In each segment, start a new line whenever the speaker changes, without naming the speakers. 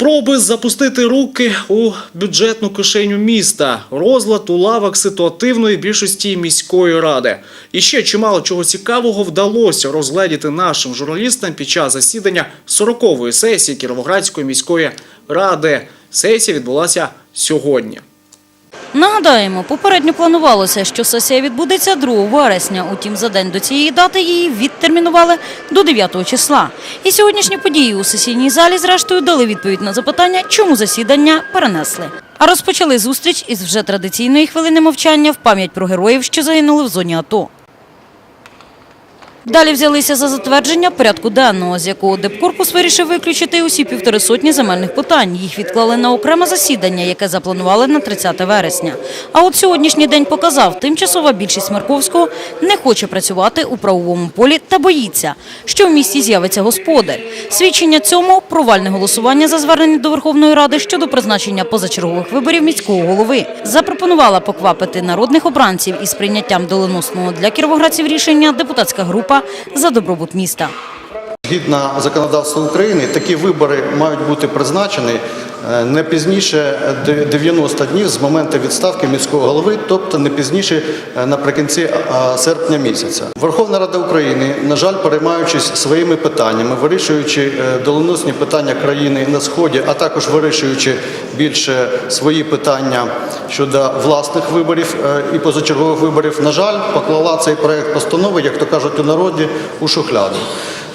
Спроби запустити руки у бюджетну кишеню міста, розлад у лавах ситуативної більшості міської ради. І ще чимало чого цікавого вдалося розгледіти нашим журналістам під час засідання 40-ї сесії Кіровоградської міської ради. Сесія відбулася сьогодні.
Нагадаємо, попередньо планувалося, що сесія відбудеться 2 вересня. Утім, за день до цієї дати її відтермінували до 9 числа. І сьогоднішні події у сесійній залі, зрештою, дали відповідь на запитання, чому засідання перенесли. А розпочали зустріч із вже традиційної хвилини мовчання в пам'ять про героїв, що загинули в зоні АТО. Далі взялися за затвердження порядку денного, з якого Депкорпус вирішив виключити усі півтори сотні земельних питань. Їх відклали на окреме засідання, яке запланували на 30 вересня. А от сьогоднішній день показав, тимчасова більшість Марковського не хоче працювати у правовому полі та боїться, що в місті з'явиться господар. Свідчення цьому – провальне голосування за звернення до Верховної Ради щодо призначення позачергових виборів міського голови. Запропонувала поквапити народних обранців із прийняттям доленосного для кіровоградців рішення депутатська група за добробут міста.
Згідно законодавства України, такі вибори мають бути призначені не пізніше де- 90 днів з моменту відставки міського голови, тобто не пізніше е, наприкінці е, серпня місяця. Верховна Рада України, на жаль, переймаючись своїми питаннями, вирішуючи е, доленосні питання країни на сході, а також вирішуючи більше свої питання щодо власних виборів е, і позачергових виборів, на жаль, поклала цей проект постанови, як то кажуть у народі, у шухляду.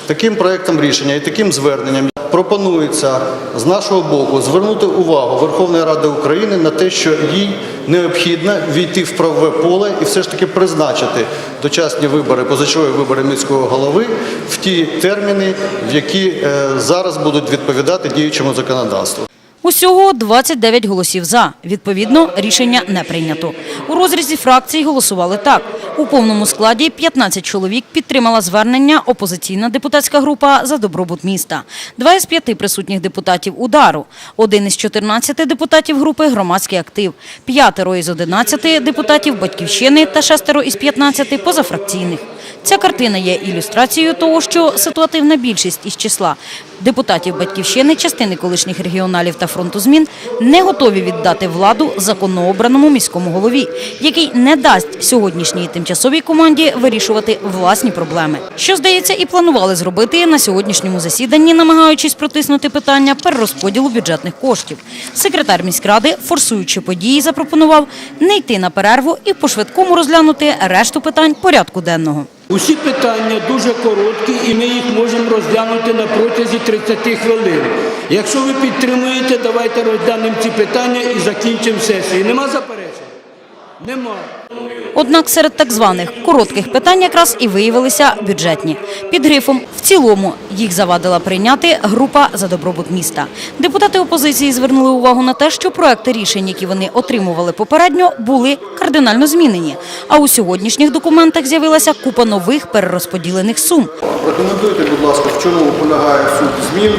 Таким проектом рішення і таким зверненням пропонується з нашого боку звернути увагу Верховної Ради України на те, що їй необхідно війти в правове поле і все ж таки призначити дочасні вибори, позачові вибори міського голови в ті терміни, в які е, зараз будуть відповідати діючому законодавству.
Усього 29 голосів «за». Відповідно, рішення не прийнято. У розрізі фракцій голосували так. У повному складі 15 чоловік підтримала звернення опозиційна депутатська група «За добробут міста». Два із п'яти присутніх депутатів «Удару», один із 14 депутатів групи «Громадський актив», п'ятеро із 11 депутатів «Батьківщини» та шестеро із 15 позафракційних. Ця картина є ілюстрацією того, що ситуативна більшість із числа депутатів Батьківщини, частини колишніх регіоналів та фронту змін не готові віддати владу законно обраному міському голові, який не дасть сьогоднішній тимчасовій команді вирішувати власні проблеми. Що здається, і планували зробити на сьогоднішньому засіданні, намагаючись протиснути питання перерозподілу бюджетних коштів. Секретар міськради, форсуючи події, запропонував не йти на перерву і по швидкому розглянути решту питань порядку денного.
Усі питання дуже короткі, і ми їх можемо розглянути на протязі 30 хвилин. Якщо ви підтримуєте, давайте розглянемо ці питання і закінчимо сесію. Нема заперечень? Нема.
Однак серед так званих коротких питань якраз і виявилися бюджетні. Під грифом «в цілому» їх завадила прийняти група «За добробут міста». Депутати опозиції звернули увагу на те, що проекти рішень, які вони отримували попередньо, були кардинально змінені. А у сьогоднішніх документах з'явилася купа нових перерозподілених сум.
Прокоментуйте, будь ласка, в чому полягає суть змін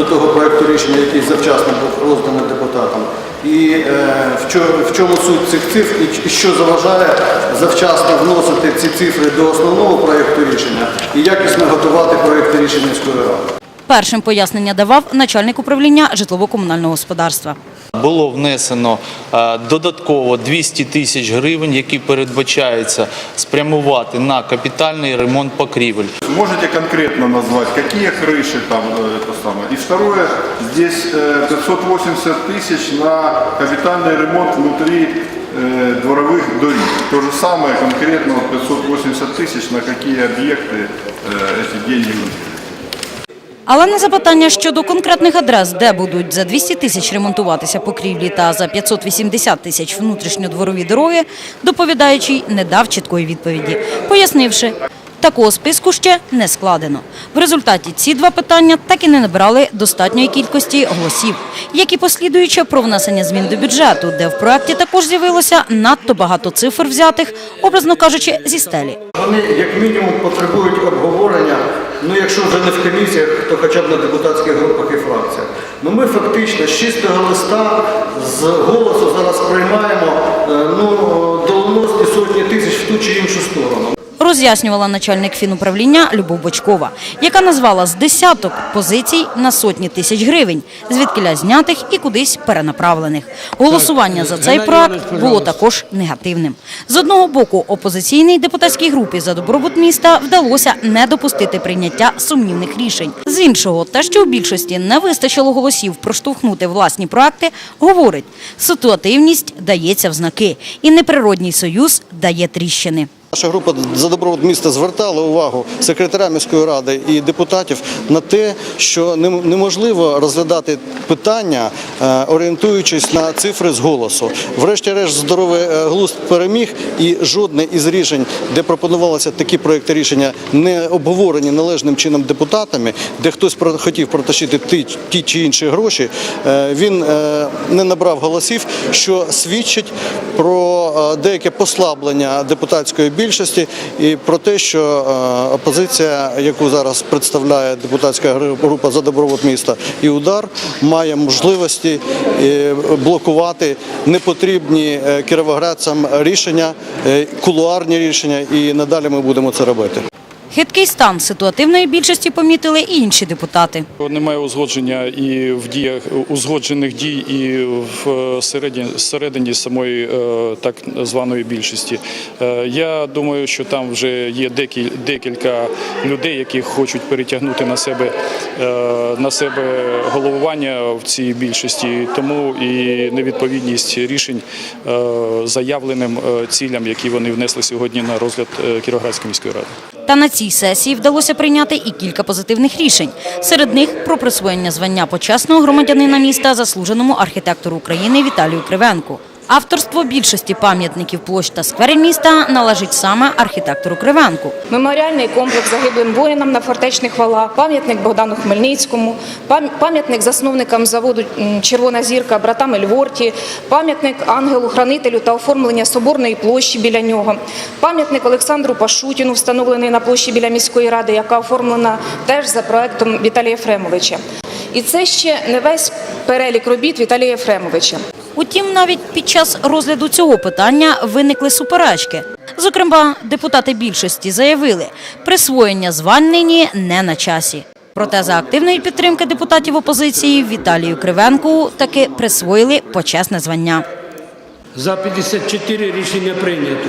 до того проекту рішення, який завчасно був розданий депутатам, і е, в, чому, суть цих цифр, і що заважає завчасно вносити ці цифри до основного проекту рішення і якісно готувати проєкти рішення міської ради.
Першим пояснення давав начальник управління житлово-комунального господарства.
Було внесено е, додатково 200 тисяч гривень, які передбачається спрямувати на капітальний ремонт покрівель.
Можете конкретно назвать, какие крыши там э, это самое? И второе, здесь э, 580 тысяч на капитальный ремонт внутри э, дворовых дорог. То же самое конкретно вот 580 тысяч на какие объекты э, эти деньги нужны.
Але на запитання щодо конкретних адрес, де будуть за 200 тисяч ремонтуватися покрівлі та за 580 тисяч внутрішньодворові дороги, доповідаючий не дав чіткої відповіді, пояснивши, такого списку ще не складено. В результаті ці два питання так і не набрали достатньої кількості голосів, як і послідуюче про внесення змін до бюджету, де в проекті також з'явилося надто багато цифр взятих, образно кажучи, зі стелі.
Вони як мінімум потребують обговорення. Ну, якщо вже не в комісіях, то хоча б на депутатських групах і фракціях. Ну ми фактично з чистого листа з голосу зараз приймаємо е, ну, доленосні сотні тисяч в ту чи іншу сторону.
Роз'яснювала начальник фінуправління Любов Бочкова, яка назвала з десяток позицій на сотні тисяч гривень, звідкиля знятих і кудись перенаправлених. Голосування за цей проект було також негативним. З одного боку, опозиційній депутатській групі за добробут міста вдалося не допустити прийняття сумнівних рішень. З іншого, те, що у більшості не вистачило голосів проштовхнути власні проекти, говорить, ситуативність дається в знаки, і неприродній союз дає тріщини.
Наша група за добробут міста звертала увагу секретаря міської ради і депутатів на те, що неможливо розглядати питання, е, орієнтуючись на цифри з голосу. Врешті-решт, здоровий е, глузд переміг, і жодне із рішень, де пропонувалися такі проекти рішення, не обговорені належним чином депутатами, де хтось хотів протащити ті, чи інші гроші, е, він не набрав голосів, що свідчить про деяке послаблення депутатської більшості і про те, що е, опозиція, яку зараз представляє депутатська група за добробут міста і удар, має можливості е, блокувати непотрібні е, кіровоградцям рішення, кулуарні рішення, і надалі ми будемо це робити.
Хиткий стан ситуативної більшості помітили і інші депутати.
Немає узгодження і в діях узгоджених дій, і в середині, середині самої е, так званої більшості. Е, Я думаю, що там вже є декіль- декілька людей, які хочуть перетягнути на себе е, на себе головування в цій більшості, тому і невідповідність рішень е, заявленим е, цілям, які вони внесли сьогодні на розгляд е, Кіровоградської міської ради.
Та на цій сесії вдалося прийняти і кілька позитивних рішень. Серед них про присвоєння звання почесного громадянина міста заслуженому архітектору України Віталію Кривенку. Авторство більшості пам'ятників площ та скверів міста належить саме архітектору Кривенку.
Меморіальний комплекс загиблим воїнам на фортечних валах, пам'ятник Богдану Хмельницькому, пам- пам'ятник засновникам заводу Червона зірка братам Ельворті, пам'ятник ангелу-хранителю та оформлення соборної площі біля нього, пам'ятник Олександру Пашутіну, встановлений на площі біля міської ради, яка оформлена теж за проектом Віталія Єфремовича. І це ще не весь перелік робіт Віталія Єфремовича.
Утім, навіть під час розгляду цього питання виникли суперечки. Зокрема, депутати більшості заявили, присвоєння звань нині не на часі. Проте за активної підтримки депутатів опозиції Віталію Кривенку таки присвоїли почесне звання.
За 54 рішення прийнято.